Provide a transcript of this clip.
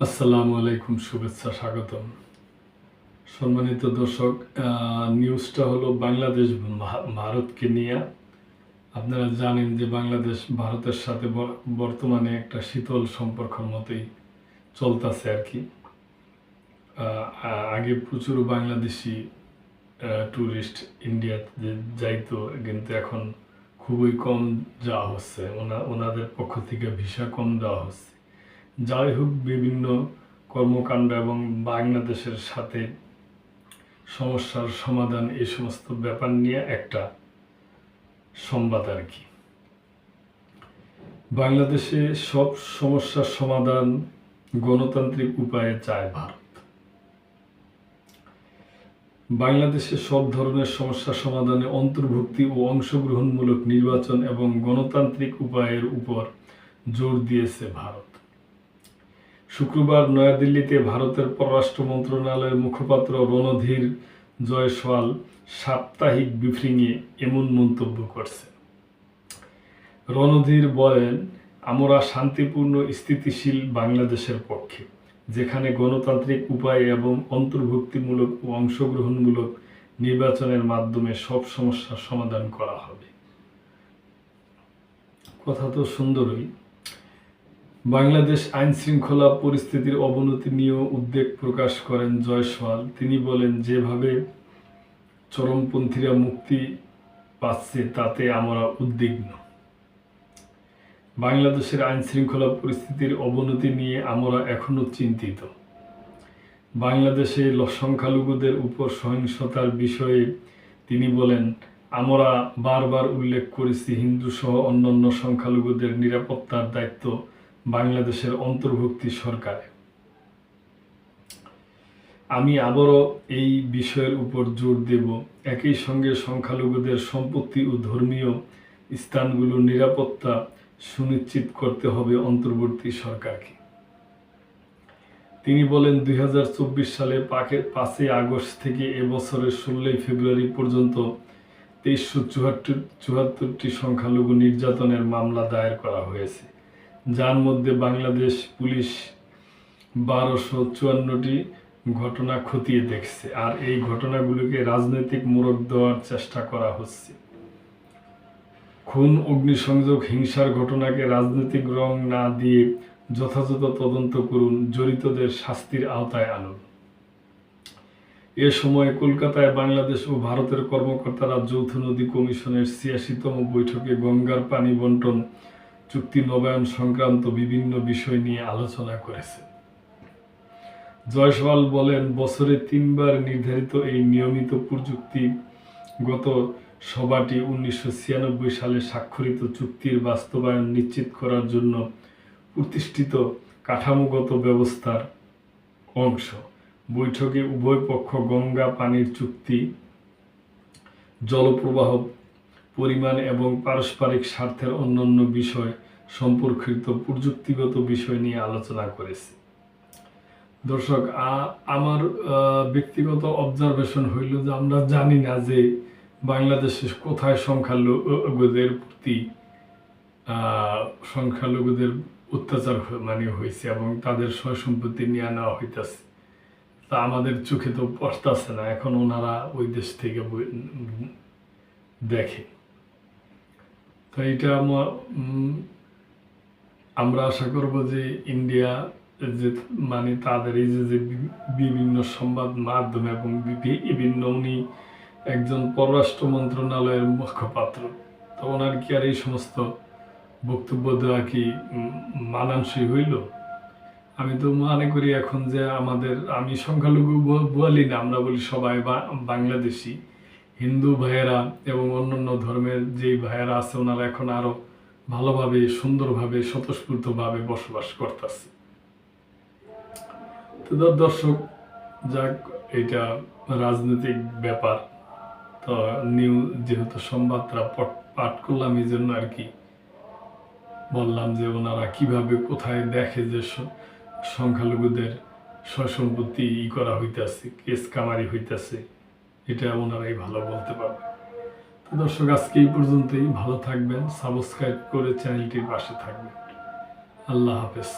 আসসালামু আলাইকুম, শুভেচ্ছা, স্বাগতম। সম্মানিত দর্শক নিউজটা হলো বাংলাদেশ ভারতকে নিয়ে। আপনারা জানেন যে বাংলাদেশ ভারতের সাথে বর্তমানে একটা শীতল সম্পর্কের মতোই চলতেছে আর কি। আগে প্রচুর বাংলাদেশি ট্যুরিস্ট ইন্ডিয়াতে যাইতো, কিন্তু এখন খুবই কম যাওয়া হচ্ছে। ওনা, ওনাদের পক্ষ থেকে ভিসা কম দেওয়া হচ্ছে। যাই হোক, বিভিন্ন কর্মকাণ্ড এবং বাংলাদেশের সাথে সমস্যার সমাধান এই সমস্ত ব্যাপার নিয়ে একটা সংবাদ আর কি। বাংলাদেশে সব সমস্যার সমাধান গণতান্ত্রিক উপায়ে চায় ভারত। বাংলাদেশে সব ধরনের সমস্যা সমাধানে অন্তর্ভুক্তি ও অংশগ্রহণমূলক নির্বাচন এবং গণতান্ত্রিক উপায়ের উপর জোর দিয়েছে ভারত। শুক্রবার নয়াদিল্লিতে ভারতের পররাষ্ট্র মন্ত্রণালয়ের মুখপাত্র রণধীর জয়সওয়াল সাপ্তাহিক ব্রিফিংয়ে এমন মন্তব্য করছে রণধীর বলেন, আমরা শান্তিপূর্ণ, স্থিতিশীল বাংলাদেশের পক্ষে, যেখানে গণতান্ত্রিক উপায় এবং অন্তর্ভুক্তিমূলক ও অংশগ্রহণমূলক নির্বাচনের মাধ্যমে সব সমস্যার সমাধান করা হবে। কথা তো সুন্দরই। বাংলাদেশ আইন শৃঙ্খলা পরিস্থিতির অবনতি নিয়েও উদ্বেগ প্রকাশ করেন জয়সওয়াল। তিনি বলেন, যেভাবে চরমপন্থীরা মুক্তি পাচ্ছে, তাতে আমরা উদ্বিগ্ন। বাংলাদেশের আইন শৃঙ্খলা পরিস্থিতির অবনতি নিয়ে আমরা এখনও চিন্তিত। বাংলাদেশে সংখ্যালঘুদের উপর সহিংসতার বিষয়ে তিনি বলেন, আমরা বারবার উল্লেখ করেছি হিন্দু সহ অন্যান্য সংখ্যালঘুদের নিরাপত্তার দায়িত্ব বাংলাদেশের অন্তর্ভুক্তি সরকারে। আমি আবারও এই বিষয়ের উপর জোর দেব। একই সঙ্গে সংখ্যালঘুদের সম্পত্তি ও ধর্মীয় স্থানগুলোর নিরাপত্তা সুনিশ্চিত করতে হবে অন্তর্বর্তী সরকারকে। তিনি বলেন, দুই হাজার চব্বিশ সালে পাকে পাঁচই আগস্ট থেকে এবছরের ষোলোই ফেব্রুয়ারি পর্যন্ত তেইশশো চুয়াত্তর চুয়াত্তরটি সংখ্যালঘু নির্যাতনের মামলা দায়ের করা হয়েছে। যার মধ্যে বাংলাদেশ পুলিশ বারোশো চুয়ান্নটি ঘটনা খতিয়ে দেখছে, আর এই ঘটনাগুলোকে রাজনৈতিক মোড়ক দেওয়ার চেষ্টা করা হচ্ছে। খুন, অগ্নিসংযোগ, হিংসার ঘটনাকে রাজনৈতিক রং না দিয়ে যথাযথ তদন্ত করুন, জড়িতদের শাস্তির আওতায় আনুন। এ সময় কলকাতায় বাংলাদেশ ও ভারতের কর্মকর্তারা যৌথ নদী কমিশনের ছিয়াশিতম বৈঠকে গঙ্গার পানি বন্টন চুক্তি নবায়ন সংক্রান্ত বিভিন্ন বিষয় নিয়ে আলোচনা করেছে। জয়সওয়াল বলেন, বছরে তিনবার নির্ধারিত এই নিয়মিত প্রযুক্তিগত সভাটি উনিশশো ছিয়ানব্বই সালে স্বাক্ষরিত চুক্তির বাস্তবায়ন নিশ্চিত করার জন্য প্রতিষ্ঠিত কাঠামোগত ব্যবস্থার অংশ। বৈঠকে উভয় পক্ষ গঙ্গা পানির চুক্তি, জলপ্রবাহ পরিমাণ এবং পারস্পরিক স্বার্থের অন্যান্য বিষয় সম্পর্কিত প্রযুক্তিগত বিষয় নিয়ে আলোচনা করেছে। দর্শক আমার ব্যক্তিগত অবজারভেশন হইল যে আমরা জানি না যে বাংলাদেশে কোথায় সংখ্যালঘুদের প্রতি সংখ্যালঘুদের অত্যাচার মানে হয়েছে এবং তাদের সয় সম্পত্তি নিয়ে নেওয়া হইতেছে। তা আমাদের চোখে তো পড়তেছে না, এখন ওনারা ওই দেশ থেকে দেখে। তো এটা আমা- আমরা আশা করব যে ইন্ডিয়া যে মানে তাদের এই যে বিভিন্ন সংবাদ মাধ্যম এবং বিভিন্ন উনি একজন পররাষ্ট্র মন্ত্রণালয়ের মুখপাত্র তো ওনার কি আর এই সমস্ত বক্তব্য দেওয়া কি মানানসই হইল? আমি তো মনে করি এখন যে আমাদের, আমি সংখ্যালঘু বলি না, আমরা বলি সবাই বাংলাদেশি। হিন্দু ভাইয়েরা এবং অন্যান্য ধর্মের যেই ভাইয়েরা আছে, ওনারা এখন আরও ভালোভাবে, সুন্দরভাবে, স্বতঃস্ফূর্তভাবে বসবাস করতেছে। তো দর্শক, যাক, এটা রাজনৈতিক ব্যাপার। তো নিউ, যেহেতু সংবাদটা পাঠ করলাম এই জন্য আর কি বললাম যে ওনারা কীভাবে, কোথায় দেখে যে সংখ্যালঘুদের সসম্পত্তি ই করা হইতেছে, কেস কামারি হইতেছে। এটা ওনারাই ভালো বলতে পারবে তো দর্শক, আজকে এই পর্যন্তই। ভালো থাকবেন, সাবস্ক্রাইব করে চ্যানেলটির পাশে থাকবেন। আল্লাহ হাফেজ।